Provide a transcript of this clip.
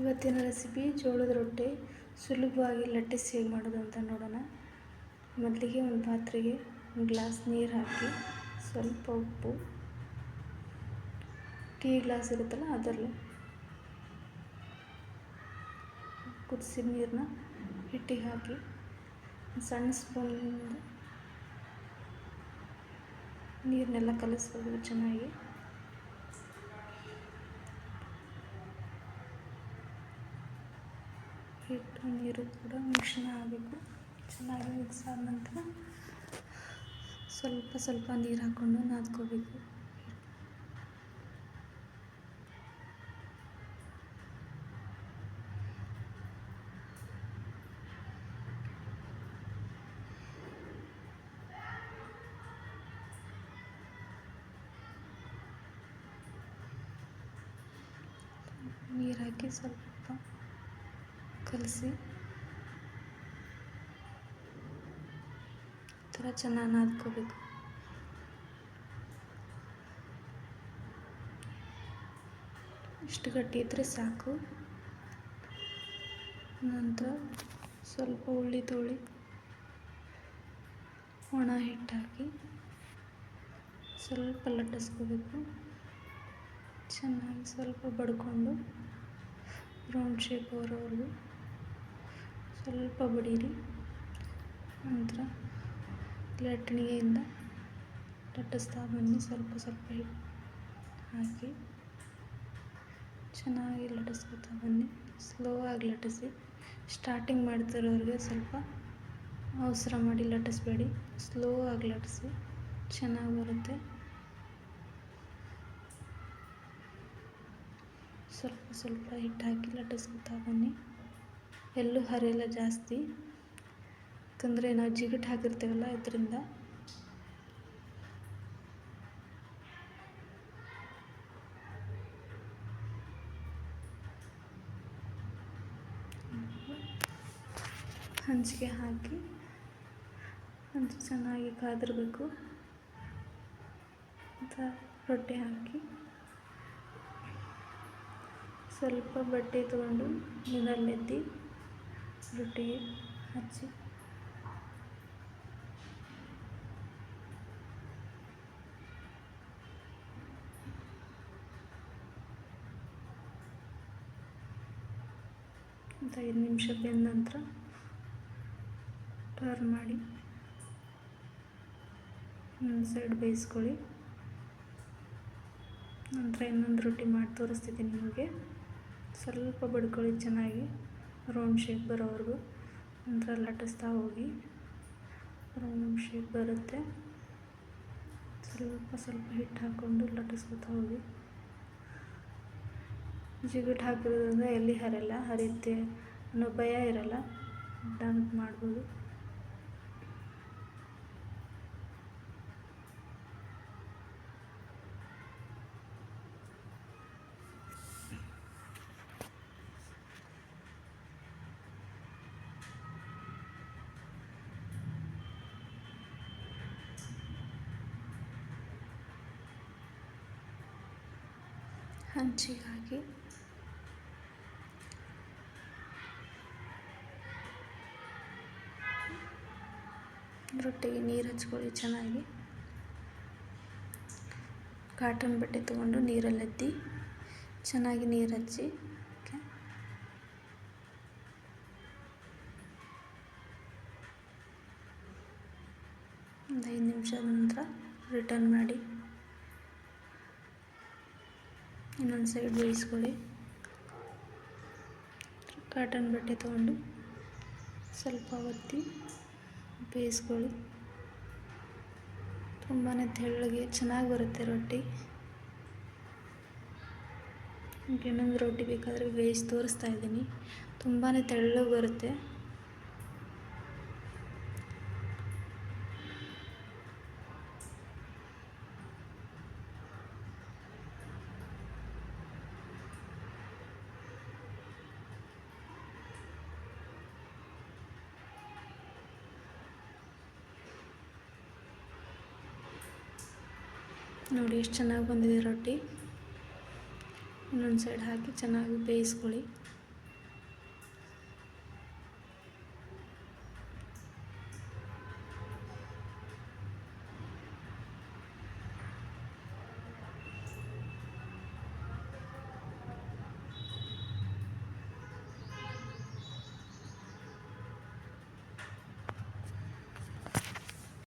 ಇವತ್ತಿನ ರೆಸಿಪಿ ಜೋಳದ ರೊಟ್ಟಿ. ಸುಲಭವಾಗಿ ಲಟ್ಟಿಸಿ ಹೇಗೆ ಮಾಡೋದು ಅಂತ ನೋಡೋಣ. ಮೊದಲಿಗೆ ಒಂದು ಪಾತ್ರೆಗೆ ಒಂದು ಗ್ಲಾಸ್ ನೀರು ಹಾಕಿ ಸ್ವಲ್ಪ ಉಪ್ಪು. ಟೀ ಗ್ಲಾಸ್ ಇರುತ್ತಲ್ಲ ಅದರಲ್ಲಿ ಕುದಿಸಿದ ನೀರನ್ನ ಹಿಟ್ಟಿಗೆ ಹಾಕಿ ಸಣ್ಣ ಸ್ಪೂನಿಂದ ನೀರನ್ನೆಲ್ಲ ಕಲಿಸ್ಬೋದು ಚೆನ್ನಾಗಿ. ಹಿಟ್ಟು ನೀರು ಕೂಡ ಮಿಶ್ರಣ ಆಗಬೇಕು ಚೆನ್ನಾಗಿ ಮಿಕ್ಸ್ ಆದ ನಂತರ ಸ್ವಲ್ಪ ಸ್ವಲ್ಪ ನೀರು ಹಾಕ್ಕೊಂಡು ನಾದ್ಕೋಬೇಕು ನೀರು ಹಾಕಿ ಸ್ವಲ್ಪ ಕಲಸಿ. ಥರ ಚೆನ್ನಾಗಿ ನಾದ್ಕೋಬೇಕು ಇಷ್ಟು ಗಟ್ಟಿ ಇದ್ದರೆ ಸಾಕು. ನಂತರ ಸ್ವಲ್ಪ ಉಳ್ಳಿ ತೋಳಿ. ಒಣ ಹಿಟ್ಟು ಹಾಕಿ ಸ್ವಲ್ಪ ಲಟ್ಟಿಸ್ಕೋಬೇಕು. ಚೆನ್ನಾಗಿ ಸ್ವಲ್ಪ ಬಡ್ಕೊಂಡು ರೌಂಡ್ ಶೇಪ್ ಬರೋವರೆಗೂ. ಸ್ವಲ್ಪ ಬಡೀರಿ ನಂತರ ಲಟ್ಟಣಿಗೆಯಿಂದ ಲಟ್ಟಿಸ್ತಾ ಬನ್ನಿ ಸ್ವಲ್ಪ ಸ್ವಲ್ಪ ಹಾಕಿ ಚೆನ್ನಾಗಿ ಲಟ್ಟಿಸ್ಕೊತಾ ಬನ್ನಿ. ಸ್ಲೋ ಆಗಿ ಲಟ್ಟಿಸಿ. ಸ್ಟಾರ್ಟಿಂಗ್ ಮಾಡ್ತಿರೋರಿಗೆ ಸ್ವಲ್ಪ ಅವಸರ ಮಾಡಿ ಲಟ್ಟಿಸ್ಬೇಡಿ. ಸ್ಲೋ ಆಗಿ ಲಟ್ಟಿಸಿ. ಚೆನ್ನಾಗಿ ಬರುತ್ತೆ. ಸ್ವಲ್ಪ ಸ್ವಲ್ಪ ಹಿಟ್ಟು ಹಾಕಿ ಬನ್ನಿ. ಎಲ್ಲೂ ಹರಿಯಲ್ಲ ಜಾಸ್ತಿ. ಯಾಕಂದರೆ ನಾವು ಜಿಗಿಟ್ ಹಾಕಿರ್ತೀವಲ್ಲ ಇದರಿಂದ. ಹಂಚಿಗೆ ಹಾಕಿ ಹಂಚು ಚೆನ್ನಾಗಿ ಕಾದಿರಬೇಕು. ಅಂತ ರೊಟ್ಟಿ ಹಾಕಿ. ಸ್ವಲ್ಪ ಬಟ್ಟೆ ತಗೊಂಡು ನೀರಲ್ಲೆದ್ದಿ ರೊಟ್ಟಿಗೆ ಹಚ್ಚಿ. ಒಂದು ಐದು ನಿಮಿಷ ಬೆಂದ ನಂತರ ಟರ್ನ್ ಮಾಡಿ ಒಂದು ಸೈಡ್ ಬೇಯಿಸ್ಕೊಳ್ಳಿ. ನಂತರ ಇನ್ನೊಂದು ರೊಟ್ಟಿ ಮಾಡಿ ತೋರಿಸ್ತಿದ್ದೀನಿ ನಿಮಗೆ. ಸ್ವಲ್ಪ ಬಡ್ಕೊಳ್ಳಿ ಚೆನ್ನಾಗಿ. ರೌಂಡ್ ಶೇಪ್ ಬರೋವರೆಗೂ ನಂತರ ಲಟ್ಟಿಸ್ತಾ ಹೋಗಿ. ರೌಂಡ್ ಶೇಪ್ ಬರುತ್ತೆ. ಸ್ವಲ್ಪ ಸ್ವಲ್ಪ ಹಿಟ್ಟು ಹಾಕ್ಕೊಂಡು ಲಟ್ಟಿಸ್ಕೊತಾ ಹೋಗಿ. ಜಿಗಿಟ್ ಹಾಕಿರೋದ್ರಿಂದ ಎಲ್ಲಿ ಹರಿಯಲ್ಲ ಹರಿಯುತ್ತೆ ಅನ್ನೋ ಭಯ ಇರಲ್ಲ. ಮಾಡ್ಬೋದು. ಹಂಚಿಗೆ ಹಾಕಿ ರೊಟ್ಟಿಗೆ ನೀರು ಹಚ್ಕೊಳ್ಳಿ ಚೆನ್ನಾಗಿ. ಕಾಟನ್ ಬಟ್ಟೆ ತೊಗೊಂಡು ನೀರಲ್ಲೆದ್ದಿ ಚೆನ್ನಾಗಿ ನೀರು ಹಚ್ಚಿ ಒಂದು ಐದು ನಿಮಿಷದ ನಂತರ ರಿಟರ್ನ್ ಮಾಡಿ. ಇನ್ನೊಂದು ಸೈಡ್ ಬೇಯಿಸ್ಕೊಳ್ಳಿ. ಕಾಟನ್ ಬಟ್ಟೆ ತೊಗೊಂಡು ಸ್ವಲ್ಪ ಒತ್ತಿ ಬೇಯಿಸ್ಕೊಳ್ಳಿ. ತುಂಬಾ ತೆಳ್ಳಗೆ, ಚೆನ್ನಾಗಿ ಬರುತ್ತೆ ರೊಟ್ಟಿ. ಇನ್ನೊಂದು ರೊಟ್ಟಿ ಬೇಕಾದರೆ ಬೇಯಿಸಿ ತೋರಿಸ್ತಾ ಇದ್ದೀನಿ. ತುಂಬಾ ತೆಳ್ಳಗೆ ಬರುತ್ತೆ. ನೋಡಿ ಎಷ್ಟು ಚೆನ್ನಾಗಿ ಬಂದಿದೆ ರೊಟ್ಟಿ. ಇನ್ನೊಂದು ಸೈಡ್ ಹಾಕಿ ಚೆನ್ನಾಗಿ ಬೇಯಿಸ್ಕೊಳ್ಳಿ.